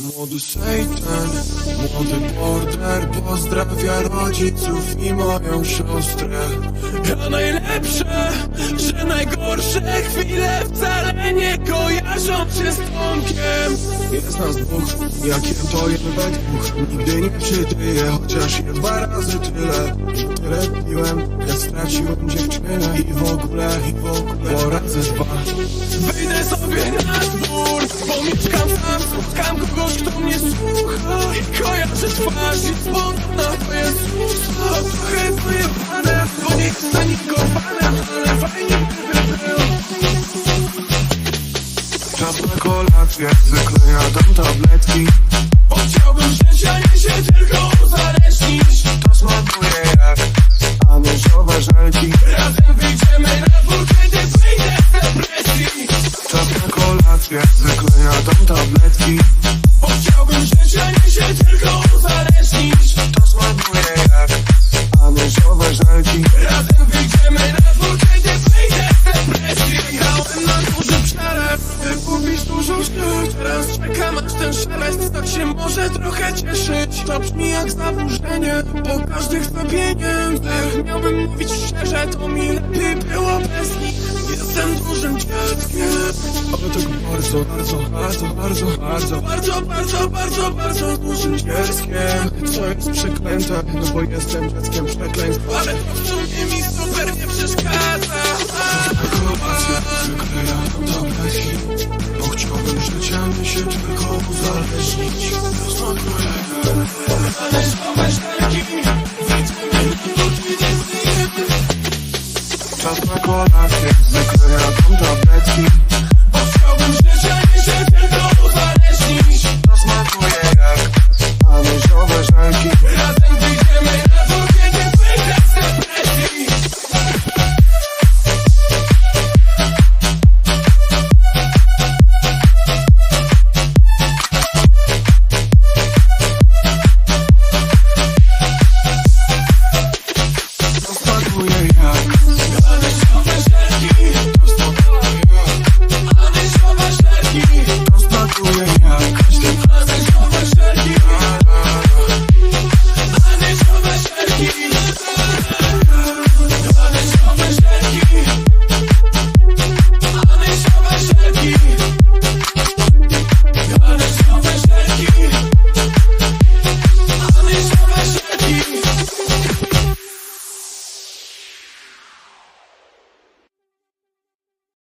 Młody Satan, młody border Pozdrawia rodziców i moją siostrę. A najlepsze, że najgorsze chwile wcale nie kojarzą się z Tomkiem. Jest nas dwóch, jakie to we dwóch Nigdy nie przytyję, chociaż je dwa razy tyle. Tyle piłem, jak straciłem dziewczynę I w ogóle, i w ogóle, bo razy dwa. Wyjdę sobie na dwór, bo mieszkam To jest Trochę bo nie niego fanem Ale fajnie by było. Czas na kolację, zwykle jadam tabletki. Bo chciałbym życia nie się tylko uzależnić. To smakuje jak amieżowe żelki. Razem wyjdziemy na dwór, kiedy wyjdę z depresji. Czas na kolację, Duży przelew, ty kupisz dużą ślub Teraz czekam aż ten szelest tak się może trochę cieszyć. To brzmi jak zaburzenie, bo każdy chce pieniędzy. Miałbym mówić szczerze, to mi lepiej było bez nich. Jestem dużym dzieckiem Ale tak bardzo, bardzo, bardzo, bardzo, bardzo Bardzo, bardzo, bardzo, bardzo dużym dzieckiem. Co jest przeklęte, no bo jestem dzieckiem przekleństwa Ale to w sumie mi super nie przeszkadza mi się tylko uzależnić you.